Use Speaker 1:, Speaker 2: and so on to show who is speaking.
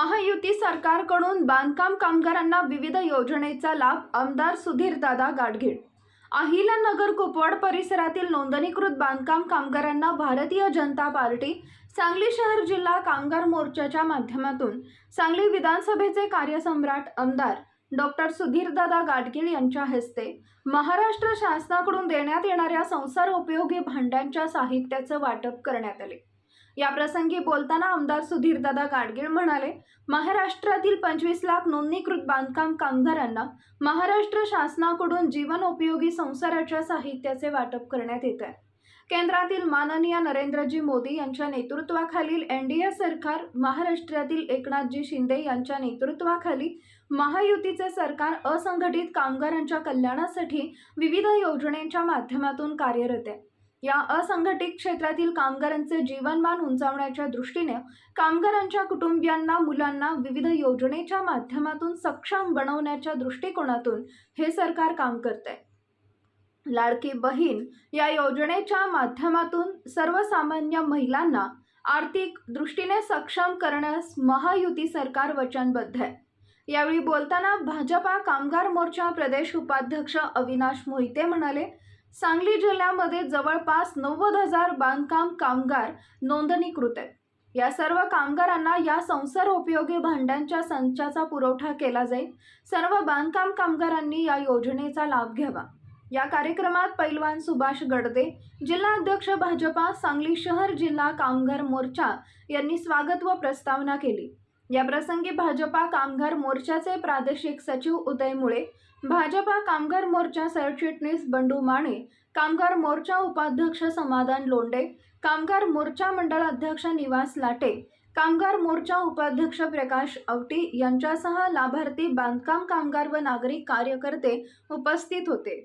Speaker 1: महायुती सरकारकडून बांधकाम कामगारांना विविध योजनेचा लाभ आमदार सुधीरदादा गाडगीळ. अहिल्यानगर कुपवाड परिसरातील नोंदणीकृत बांधकाम कामगारांना भारतीय जनता पार्टी सांगली शहर जिल्हा कामगार मोर्चाच्या माध्यमातून सांगली विधानसभेचे कार्यसम्राट आमदार डॉक्टर सुधीरदादा गाडगीळ यांच्या हस्ते महाराष्ट्र शासनाकडून देण्यात येणाऱ्या संसार उपयोगी भांड्यांच्या साहित्याचं वाटप करण्यात आले. या प्रसंगी बोलताना आमदार सुधीरदादा गाडगीळ म्हणाले महाराष्ट्रातील पंचवीस लाख नोंदणीकृत बांधकाम कामगारांना महाराष्ट्र शासनाकडून जीवनोपयोगी संसाराच्या साहित्याचे वाटप करण्यात येत आहे. केंद्रातील माननीय नरेंद्रजी मोदी यांच्या नेतृत्वाखालील एन डी ए सरकार महाराष्ट्रातील एकनाथजी शिंदे यांच्या नेतृत्वाखाली महायुतीचे सरकार असंघटित कामगारांच्या कल्याणासाठी विविध योजनेच्या माध्यमातून कार्यरत आहे. या असंघटित क्षेत्रातील कामगारांचे जीवनमान उंचावण्याच्या दृष्टीने कामगारांच्या कुटुंबियांना मुलांना विविध योजनेच्या माध्यमातून सक्षम बनवण्याच्या दृष्टिकोनातून हे सरकार काम करते लाडकी बहीण या योजनेच्या माध्यमातून सर्वसामान्य महिलांना आर्थिक दृष्टीने सक्षम करण्यास महायुती सरकार वचनबद्ध आहे. यावेळी बोलताना भाजपा कामगार मोर्चा प्रदेश उपाध्यक्ष अविनाश मोहिते म्हणाले सांगली जिल्ह्यामध्ये जवळपास नव्वद हजार बांधकाम कामगार नोंदणीकृत आहेत. या सर्व कामगारांना या संसार उपयोगी भांड्यांच्या संचाचा पुरवठा केला जाईल. सर्व बांधकाम कामगारांनी या योजनेचा लाभ घ्यावा. या कार्यक्रमात पैलवान सुभाष गडदे जिल्हा अध्यक्ष भाजपा सांगली शहर जिल्हा कामगार मोर्चा यांनी स्वागत व प्रस्तावना केली. याप्रसंगी भाजपा कामगार मोर्चाचे प्रादेशिक सचिव उदय मुळे भाजपा कामगार मोर्चा सरचिटणीस बंडू माने कामगार मोर्चा उपाध्यक्ष समाधान लोंडे कामगार मोर्चा मंडळ अध्यक्ष निवास लाटे कामगार मोर्चा उपाध्यक्ष प्रकाश आवटी यांच्यासह लाभार्थी बांधकाम कामगार व नागरिक कार्यकर्ते उपस्थित होते.